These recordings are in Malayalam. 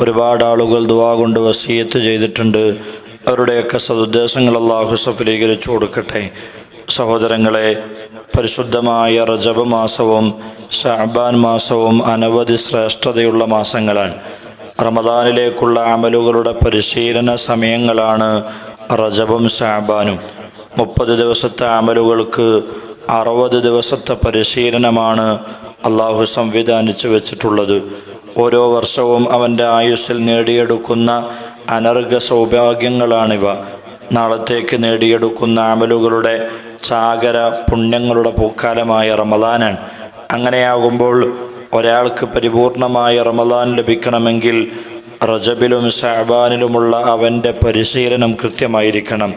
ഒരുപാട് ആളുകൾ ദുവാ കൊണ്ട് വസീയത്ത് ചെയ്തിട്ടുണ്ട്. അവരുടെയൊക്കെ സദുദ്ദേശങ്ങൾ അള്ളാഹു സഫലീകരിച്ചു കൊടുക്കട്ടെ. സഹോദരങ്ങളെ പരിശുദ്ധമായ റജബ് മാസവും ഷാബാൻ മാസവും അനവധി ശ്രേഷ്ഠതയുള്ള മാസങ്ങളാണ്. റമദാനിലേക്കുള്ള അമലുകളുടെ പരിശീലന സമയങ്ങളാണ് റജബും ഷാബാനും മുപ്പത് ദിവസത്തെ അമലുകൾക്ക് അറുപത് ദിവസത്തെ പരിശീലനമാണ് അള്ളാഹു സംവിധാനിച്ചു വെച്ചിട്ടുള്ളത്. ഓരോ വർഷവും അവന്റെ ആയുസ്സിൽ നേടിയെടുക്കുന്ന അനർഘ സൗഭാഗ്യങ്ങളാണിവ. നാളത്തേക്ക് നേടിയെടുക്കുന്ന അമലുകളുടെ ചാകര പുണ്യങ്ങളുടെ പൂക്കാലമായ റമദാനാണ്. അങ്ങനെയാകുമ്പോൾ ഒരാൾക്ക് പരിപൂർണമായ റമദാൻ ലഭിക്കണമെങ്കിൽ റജബിലും ഷാബാനിലുമുള്ള അവന്റെ പരിശീലനം കൃത്യമായിരിക്കണം.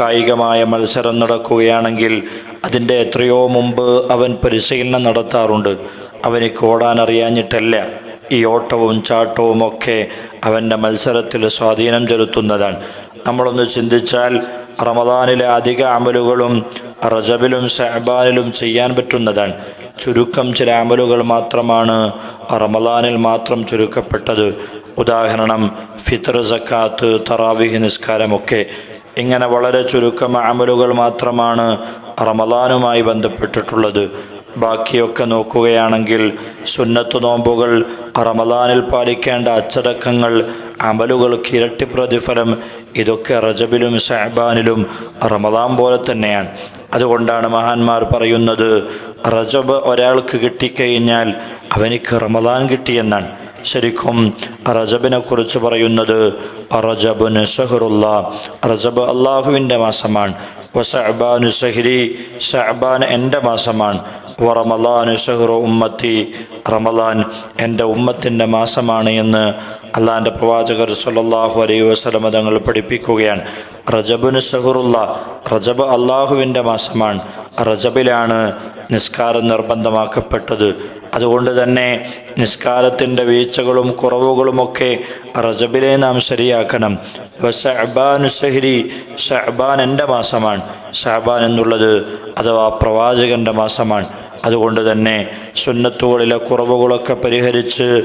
കായികമായ മത്സരം നടക്കുകയാണെങ്കിൽ അതിന്റെ എത്രയോ മുമ്പ് അവൻ പരിശീലനം നടത്താറുണ്ട്. അവന് കോടാനറിയാഞ്ഞിട്ടല്ല ഈ ഓട്ടവും ചാട്ടവും ഒക്കെ അവന്റെ മത്സരത്തിൽ സ്വാധീനം ചെലുത്തുന്നതാണ്. നമ്മളൊന്ന് ചിന്തിച്ചാൽ റമദാനിലെ അധിക അമലുകളും റജബിലും ഷഹബാനിലും ചെയ്യാൻ പറ്റുന്നതാണ്. ചുരുക്കം ചില അമലുകൾ മാത്രമാണ് റമദാനിൽ മാത്രം ചുരുക്കപ്പെട്ടത്. ഉദാഹരണം ഫിത്തർ സക്കാത്ത് തറാവിഹ് നിസ്കാരമൊക്കെ. ഇങ്ങനെ വളരെ ചുരുക്കം അമലുകൾ മാത്രമാണ് റമദാനുമായി ബന്ധപ്പെട്ടിട്ടുള്ളത്. ബാക്കിയൊക്കെ നോക്കുകയാണെങ്കിൽ സുന്നത്ത് നോമ്പുകൾ റമദാനിൽ പാലിക്കേണ്ട അച്ചടക്കങ്ങൾ അമലുകൾക്ക് ഇരട്ടി പ്രതിഫലം ഇതൊക്കെ റജബിലും ഷഹബാനിലും റമദാൻ പോലെ തന്നെയാണ്. അതുകൊണ്ടാണ് മഹാന്മാർ പറയുന്നത് റജബ് ഒരാൾക്ക് കിട്ടിക്കഴിഞ്ഞാൽ അവനിക്ക് റമദാൻ കിട്ടിയെന്നാണ്. ശരിക്കും റജബിനെ കുറിച്ച് പറയുന്നത് റജബ് ഷഹറുല്ല റജബ് അള്ളാഹുവിന്റെ മാസമാണ്. വസഅബാനു സഹിരി സഅബാൻ എന്റെ മാസമാണ്. വറമലാനു സഹ്റു ഉമ്മത്തി റമലാൻ എന്റെ ഉമ്മത്തിന്റെ മാസമാണ് എന്ന് അള്ളാന്റെ പ്രവാചകർ സല്ലല്ലാഹു അലൈഹി വസല്ലമ തങ്ങൾ പഠിപ്പിക്കുകയാണ്. റജബുന് സഹുറുള്ള റജബ് അള്ളാഹുവിന്റെ മാസമാണ്. റജബിലാണ് നിസ്കാരം നിർബന്ധമാക്കപ്പെട്ടത്. അതുകൊണ്ട് തന്നെ നിസ്കാരത്തിന്റെ വീഴ്ചകളും കുറവുകളുമൊക്കെ റജബിലെ നാം ശരിയാക്കണം. ഷഹബാനു സഹരി ഷഹബാൻ എന്റെ മാസമാണ്. ഷഹബാൻ എന്നുള്ളത് അഥവാ പ്രവാചകന്റെ മാസമാണ്. അതുകൊണ്ട് തന്നെ സുന്നത്തുകളിലെ കുറവുകളൊക്കെ പരിഹരിച്ച്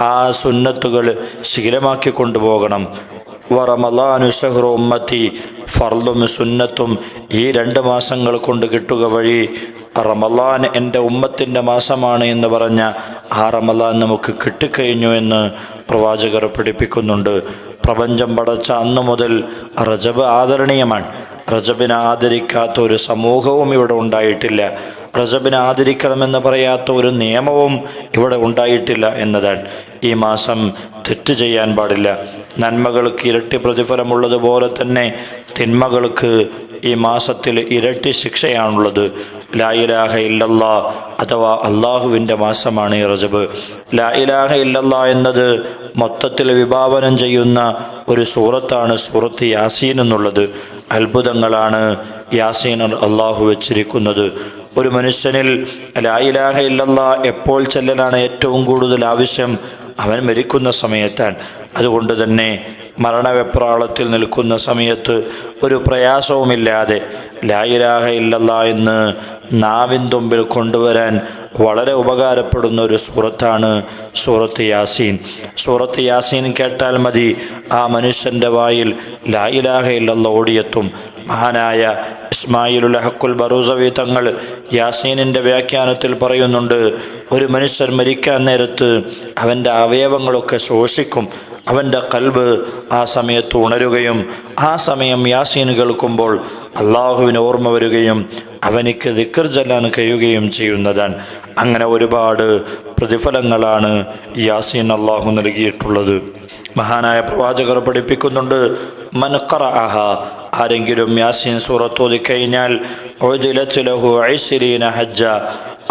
ആ സുന്നത്തുകൾ ശീലമാക്കി കൊണ്ടുപോകണം. വറമലാനു ഷഹ്റു ഉമ്മത്തി ഫർദും സുന്നത്തും ഈ രണ്ട് മാസങ്ങൾ കൊണ്ട് കിട്ടുക വഴി റമലാൻ എന്റെ ഉമ്മത്തിന്റെ മാസമാണ് എന്ന് പറഞ്ഞ ആ റമലാൻ നമുക്ക് കിട്ടിക്കഴിഞ്ഞു എന്ന് പ്രവാചകർ പഠിപ്പിക്കുന്നുണ്ട്. പ്രപഞ്ചം പടച്ച അന്നു മുതൽ റജബ് ആദരണീയമാണ്. റജബിനെ ആദരിക്കാത്ത ഒരു സമൂഹവും ഇവിടെ ഉണ്ടായിട്ടില്ല. റജബിനെ ആദരിക്കണമെന്ന് പറയാത്ത ഒരു നിയമവും ഇവിടെ ഉണ്ടായിട്ടില്ല എന്നതാണ്. ഈ മാസം തെറ്റ് ചെയ്യാൻ പാടില്ല. നന്മകൾക്ക് ഇരട്ടി പ്രതിഫലമുള്ളതുപോലെ തന്നെ തിന്മകൾക്ക് ഈ മാസത്തിൽ ഇരട്ടി ശിക്ഷയാണുള്ളത്. ലായിലാഹ ഇല്ലല്ലാ അഥവാ അള്ളാഹുവിന്റെ മാസമാണ് ഈ റജബ്. ലായിലാഹ ഇല്ലല്ലാ എന്നത് മൊത്തത്തിൽ വിഭാവനം ചെയ്യുന്ന ഒരു സൂറത്താണ് സൂറത്ത് യാസീൻ എന്നുള്ളത്. അത്ഭുതങ്ങളാണ് യാസീൻ അള്ളാഹു വെച്ചിരിക്കുന്നത്. ഒരു മനുഷ്യനിൽ ലായിലാഹ ഇല്ലല്ല എപ്പോൾ ചെല്ലലാണ് ഏറ്റവും കൂടുതൽ ആവശ്യം? അവൻ മരിക്കുന്ന സമയത്താണ് അതുകൊണ്ട് തന്നെ മരണവെപ്രാളത്തിൽ നിൽക്കുന്ന സമയത്ത് ഒരു പ്രയാസവുമില്ലാതെ ലായിലാഹ ഇല്ലല്ല എന്ന് നാവിൻ തുമ്പിൽ കൊണ്ടുവരാൻ വളരെ ഉപകാരപ്പെടുന്ന ഒരു സൂറത്താണ് സൂറത്ത് യാസീൻ. സൂറത്ത് യാസീൻ കേട്ടാൽ മതി ആ മനുഷ്യന്റെ വായിൽ ലായിലാഹ ഇല്ലല്ല ഓടിയെത്തും. മഹാനായ ഇസ്മായിലുൽ ഹക്കുൽ ബറൂസവി തങ്ങൾ യാസീനിന്റെ വ്യാഖ്യാനത്തിൽ പറയുന്നുണ്ട് ഒരു മനുഷ്യൻ മരിക്കാൻ നേരത്ത് അവന്റെ അവയവങ്ങളൊക്കെ ശോഷിക്കും അവന്റെ കൽബ് ആ സമയത്ത് ഉണരുകയും ആ സമയം യാസീൻ കേൾക്കുമ്പോൾ അള്ളാഹുവിന് ഓർമ്മ വരികയും അവനിക്ക് ദിക്കർ ചെല്ലാൻ കഴിയുകയും ചെയ്യുന്നതാണ് അങ്ങനെ ഒരുപാട് പ്രതിഫലങ്ങളാണ് യാസീൻ അള്ളാഹു നൽകിയിട്ടുള്ളത്. മഹാനായ പ്രവാചകർ പഠിപ്പിക്കുന്നുണ്ട് മൻ ഖറഅഹ ആരെങ്കിലും യാസീൻ സൂറത്ത് ഓതിക്കഴിഞ്ഞാൽ ഉദിലത്ത് ലഹു ഐശ്വരീന ഹജ്ജ.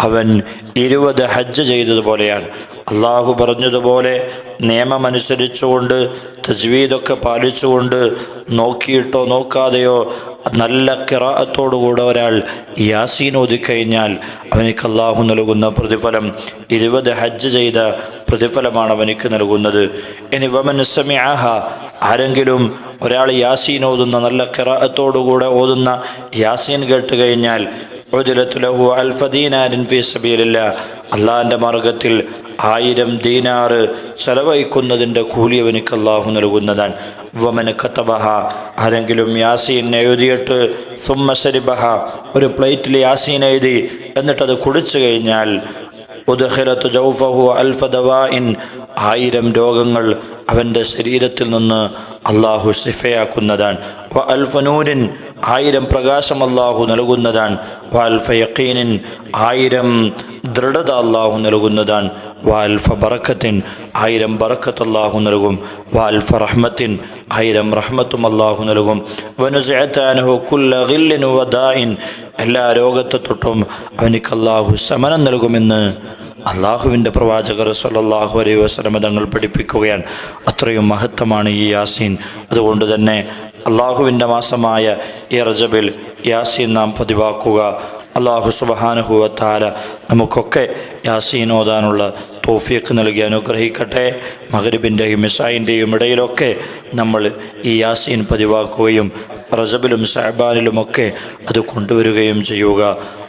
അവൻ ഇരുപത് ഹജ്ജ് ചെയ്തതുപോലെയാണ്. അള്ളാഹു പറഞ്ഞതുപോലെ നിയമമനുസരിച്ചുകൊണ്ട് തജ്വീദൊക്കെ പാലിച്ചുകൊണ്ട് നോക്കിയിട്ടോ നോക്കാതെയോ നല്ല കിറാഅത്തോടുകൂടെ ഒരാൾ യാസീൻ ഓതിക്കഴിഞ്ഞാൽ അവനിക്ക് അള്ളാഹു നൽകുന്ന പ്രതിഫലം ഇരുപത് ഹജ്ജ് ചെയ്ത പ്രതിഫലമാണ് അവനിക്ക് നൽകുന്നത്. ഇനി വമൻ ആഹ ആരെങ്കിലും ഒരാൾ യാസീൻ ഓതുന്ന നല്ല കിറാഅത്തോടുകൂടെ ഓതുന്ന യാസീൻ കേട്ട് കഴിഞ്ഞാൽ ലഹു അൽഫ ദീനാരിൻ ഫീ സബീലില്ല. അള്ളാഹിന്റെ മാർഗത്തിൽ ആയിരം ദീനാറ് ചെലവഴിക്കുന്നതിന്റെ കൂലി അവനിക്ക് അള്ളാഹു നൽകുന്നതാണ്. വമന കത്തബഹ ആരെങ്കിലും യാസീൻ എഴുതിയിട്ട് സുമ്മസരിബഹ ഒരു പ്ലേറ്റിൽ യാസീൻ എഴുതി എന്നിട്ടത് കുടിച്ചു കഴിഞ്ഞാൽ ഉദ്ഖിലത്ത് ജൗഫഹു അൽഫദവാഇൻ ആയിരം രോഗങ്ങൾ അവന്റെ ശരീരത്തിൽ നിന്ന് അള്ളാഹു സിഫയാക്കുന്നതാണ് അൽഫനൂരിൻ ആയിരം പ്രകാശം അള്ളാഹു നൽകുന്നതാണ് വാൽഫയക്കീനിൻ ആയിരം ദൃഢത അള്ളാഹു നൽകുന്നതാണ് വാൽഫ ബറക്കത്തിൻ ആയിരം ബറക്കത്ത് അള്ളാഹു നൽകും വാൽഫ റഹ്മത്തിൻ ആയിരം റഹ്മത്തും അള്ളാഹു നൽകും. വനുസഅത്താനഹു കുല്ല ഗില്ലിൻ വദായിൻ എല്ലാ രോഗത്തെ തൊട്ടും അവനിക്ക് അള്ളാഹു ശമനം നൽകുമെന്ന് അള്ളാഹുവിന്റെ പ്രവാചകർ സല്ലല്ലാഹു അലൈഹി വസല്ലമ തങ്ങൾ പഠിപ്പിക്കുകയാണ്. അത്രയും മഹത്വമാണ് ഈ യാസീൻ. അതുകൊണ്ട് തന്നെ അള്ളാഹുവിന്റെ മാസമായ ഈ റജബിൽ യാസീൻ നാം പതിവാക്കുക. അള്ളാഹു സുബഹാനുഹുവത്താല നമുക്കൊക്കെ യാസീൻ ഓതാനുള്ള തോഫിയൊക്കെ നൽകി അനുഗ്രഹിക്കട്ടെ. മഹരിബിന്റെയും മിസായിന്റെയും ഇടയിലൊക്കെ നമ്മൾ ഈ യാസീൻ പതിവാക്കുകയും റജബിലും സഹബാനിലുമൊക്കെ അത് കൊണ്ടുവരികയും ചെയ്യുക.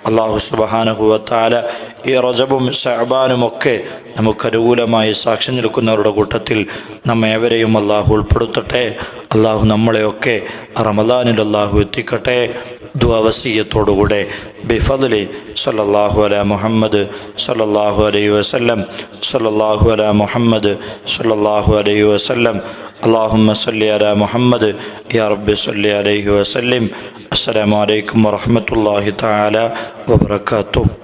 അള്ളാഹു സുബഹാനുഹുവത്താല ഈ റജബും സഹബാനുമൊക്കെ നമുക്ക് അനുകൂലമായി സാക്ഷി നിൽക്കുന്നവരുടെ കൂട്ടത്തിൽ നമ്മേവരെയും അള്ളാഹു ഉൾപ്പെടുത്തട്ടെ. അള്ളാഹു നമ്മളെയൊക്കെ റമദാനിൽ അള്ളാഹു എത്തിക്കട്ടെ. ദ്വാവസീയത്തോടുകൂടെ ബിഫദലി സല്ലല്ലാഹു അല മുഹമ്മദ് സല്ലല്ലാഹു അലൈഹി വസല്ലം സല്ലല്ലാഹു അല മുഹമ്മദ് സല്ലല്ലാഹു അലൈഹി വസല്ലം. അള്ളാഹുമ്മ സല്ലി അല മുഹമ്മദ് യാ റബ്ബി സല്ലി അലൈഹി വസല്ലിം. അസ്സലാമലൈക്കും വറഹമത്തല്ലാഹി താല വാത്തു